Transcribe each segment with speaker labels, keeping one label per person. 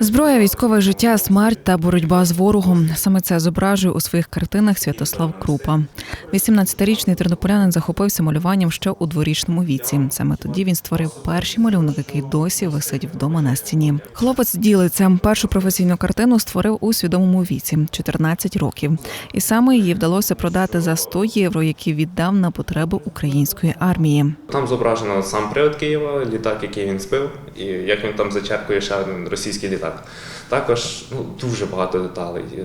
Speaker 1: Зброя, військове життя, смерть та боротьба з ворогом. Саме це зображує у своїх картинах Святослав Крупа. 18-річний тернополянин захопився малюванням ще у дворічному віці. Саме тоді він створив перший малюнок, який досі висить вдома на стіні. Хлопець ділиться. Першу професійну картину створив у свідомому віці 14 років. І саме її вдалося продати за 100 євро, які віддав на потреби української армії.
Speaker 2: Там зображено сам привод Києва, літак, який він збив, і як він там зачерпує ще один російський літак. Також ну, дуже багато деталей. Е,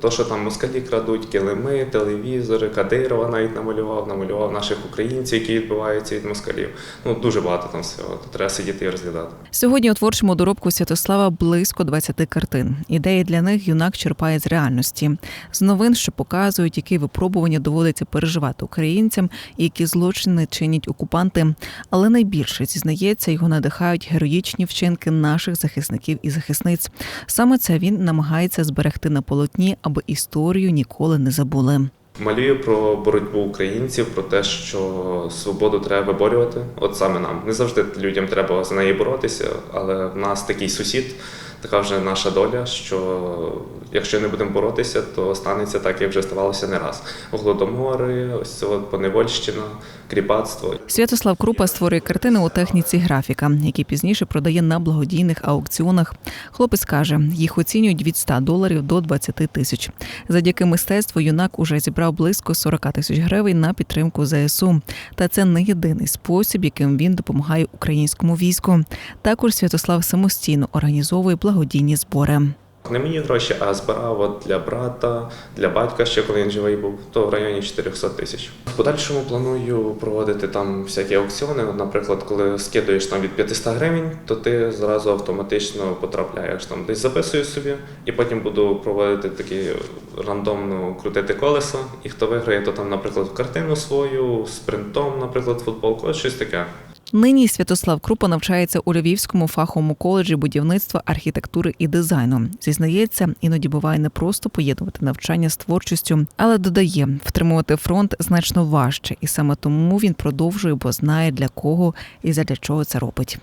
Speaker 2: То, що там москалі крадуть, килими, телевізори, Кадирова навіть намалював, намалював наших українців, які відбиваються від москалів. Ну дуже багато там всього. Тут треба сидіти і розглядати.
Speaker 1: Сьогодні у творчому доробку Святослава близько 20 картин. Ідеї для них юнак черпає з реальності, з новин, що показують, які випробування доводиться переживати українцям і які злочини чинять окупанти. Але найбільше зізнається, його надихають героїчні вчинки наших захисників і захисниць. Саме це він намагається зберегти на полотні, аби історію ніколи не забули.
Speaker 2: Малюю про боротьбу українців, про те, що свободу треба виборювати. От саме нам. Не завжди людям треба за неї боротися, але в нас такий сусід, така вже наша доля, що якщо не будемо боротися, то станеться так, як вже ставалося не раз. Голодомори, ось це поневольщина, кріпацтво.
Speaker 1: Святослав Крупа створює картини у техніці графіка, які пізніше продає на благодійних аукціонах. Хлопець каже, їх оцінюють від 100 доларів до 20 тисяч. Завдяки мистецтву юнак уже зібрав близько 40 тисяч гривень на підтримку ЗСУ. Та це не єдиний спосіб, яким він допомагає українському війську. Також Святослав самостійно організовує благодійні збори.
Speaker 2: Не мені гроші, а збирав от для брата, для батька, ще коли він живий був, то в районі 400 тисяч. В подальшому планую проводити там всякі аукціони. Наприклад, коли скидуєш там від 500 гривень, то ти зразу автоматично потрапляєш там десь записуєш собі, і потім буду проводити такі рандомно крутити колеса. І хто виграє, то там, наприклад, картину свою, з принтом, наприклад, футболку, щось таке.
Speaker 1: Нині Святослав Крупа навчається у Львівському фаховому коледжі будівництва, архітектури і дизайну. Зізнається, іноді буває непросто поєднувати навчання з творчістю, але додає, втримувати фронт значно важче, і саме тому він продовжує, бо знає для кого і задля чого це робить.